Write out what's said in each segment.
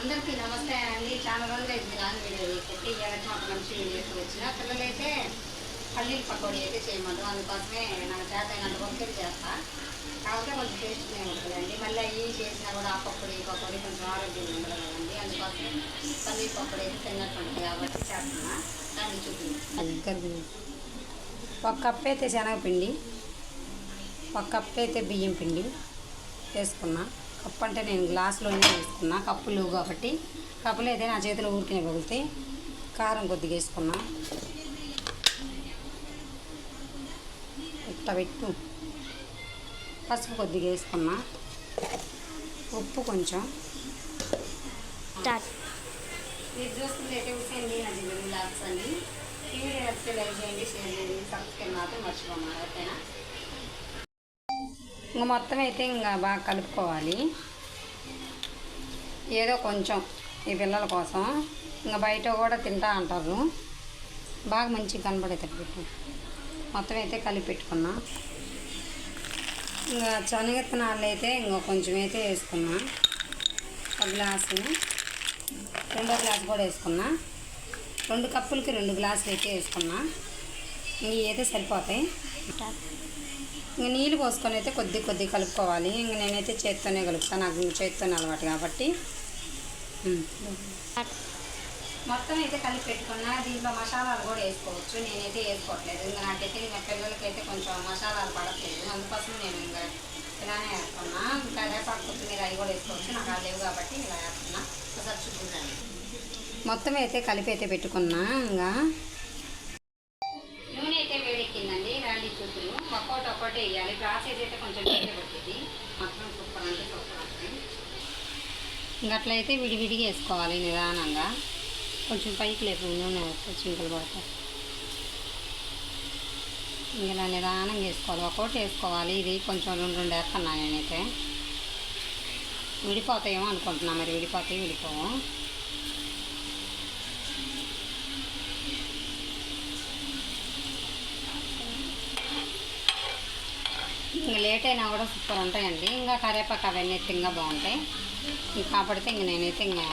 అందరికీ నమస్తే అండి. చాలా రోజులు అయింది రాని వీడియో పెట్టి ఇవ్వాలంటే మాకు మంచి వీడియోస్ వచ్చిన పిల్లలైతే పల్లీలు పకోడీ అయితే చేయమదు అందుకోసమే నాకు చేత అయినంత వరకు చేస్తా. కాకపోతే కొంచెం టేస్ట్నే ఉంటుందండి మళ్ళీ అవి చేసినా కూడా ఆ పకోడీ ఈ పకోడీ కొంచెం ఆరోగ్యం ఉండదు కదండి. అందుకోసమే పల్లీలు పకోడీ అయితే తిన్నట్టు కాబట్టి చేస్తున్నా. దాన్ని చూపింది ఒక కప్ అయితే శనగపిండి ఒక కప్ అయితే బియ్యం పిండి వేసుకున్నా. కప్పు అంటే నేను గ్లాసులోనే వేసుకున్నా కప్పు లేవు కాబట్టి. కప్పులు అయితే నా చేతిలో ఊరికినే పగిలితే కారం కొద్దిగా వేసుకున్నా. ఇట్లా పెట్టు. పసుపు కొద్దిగా వేసుకున్నా. ఉప్పు కొంచెం. స్టార్ట్. మీరు చూస్తుంటే హుసేన్ అది లాక్స్ అండి నచ్చితే లైక్ చేయండి షేర్ చేయండి. సబ్స్క్రైబ్ మాత్రం మర్చిపోమా ఓకేనా? ఇంకా మొత్తం అయితే ఇంకా బాగా కలుపుకోవాలి. ఏదో కొంచెం ఈ పిల్లల కోసం. ఇంకా బయట కూడా తింటా అంటారు. బాగా మంచిగా కనబడేటట్టు మొత్తం అయితే కలిపి పెట్టుకున్నా. ఇంకా శనగెత్తనాలు అయితే ఇంకా కొంచెం అయితే వేసుకున్నా. ఒక గ్లాసు. రెండో గ్లాస్ కూడా వేసుకున్నా. రెండు కప్పులకి రెండు గ్లాసులు అయితే వేసుకున్నా. ఇవి అయితే సరిపోతాయి. ఇంక నీళ్ళు పోసుకొని అయితే కొద్ది కొద్ది కలుపుకోవాలి. ఇంక నేనైతే చేత్తోనే కలుపుతాను నాకు చేత్తోనే అలవాటు కాబట్టి. మొత్తం అయితే కలిపి పెట్టుకున్నా. దీంట్లో మసాలాలు కూడా వేసుకోవచ్చు. నేనైతే వేసుకోవట్లేదు. ఇంకా నాకైతే ఇంకా పిల్లలకైతే కొంచెం మసాలాలు పడట్లేదు. అందుకోసం నేను ఇంకా ఇలానే వేసుకున్నా ఇంకా రేపాకు కొత్తిమీర అవి కూడా వేసుకోవచ్చు. నాకు అది లేవు కాబట్టి ఇలా వేస్తున్నా. ఒకసారి చూపించండి మొత్తం అయితే కలిపి అయితే పెట్టుకున్నా. ఇంకా ఒక్కోటి వేయాలి ప్రాసెస్ అయితే కొంచెం మొత్తం సూపర్ అంటే సూపర్ ఇంకా అట్లయితే విడివిడిగా వేసుకోవాలి నిదానంగా. కొంచెం పైకి లేపు నూనె వేస్తే చింకలు పడతాయి. ఇలా నిదానంగా వేసుకోవాలి. ఒక్కోటి వేసుకోవాలి. ఇది కొంచెం రెండు రెండు వేస్తున్నా నేనైతే. విడిపోతాయేమో అనుకుంటున్నా మరి విడిపోతాయి విడిపోవు ఇంకా లేట్ అయినా కూడా సూపర్ ఉంటాయండి. ఇంకా కరేపాకు అవన్నీ అయితే ఇంకా బాగుంటాయి. ఇంకా కాబట్టి ఇంక నేనైతే ఇంకా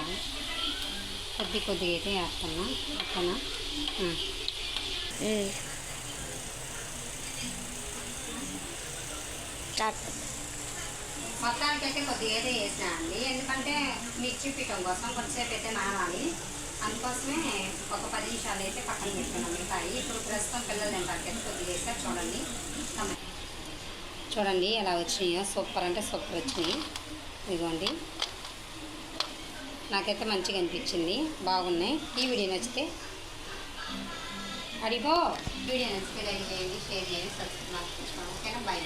కొద్ది కొద్దిగా అయితే వేస్తున్నా. ఓకేనా? మొత్తానికి అయితే కొద్దిగా అయితే వేసినా అండి. ఎందుకంటే మిర్చి పీఠం కోసం కొద్దిసేపు అయితే నానాలి. అందుకోసమే ఒక పది నిమిషాలు అయితే పక్కన పెట్టుకున్నాం. మిగతాయి ఇప్పుడు ప్రస్తుతం పిల్లలు తింటారు కదా కొద్దిగా వేస్తే చూడండి. చూడండి ఎలా వచ్చినాయో. సూపర్ అంటే సూపర్ వచ్చినాయి. ఇదిగోండి. నాకైతే మంచిగా అనిపించింది. బాగున్నాయి. ఈ వీడియో నచ్చితే అడిగో. వీడియో నచ్చితే లైక్ చేయండి షేర్ చేయండి సబ్స్క్రైబ్ ఓకేనా? బాయ్.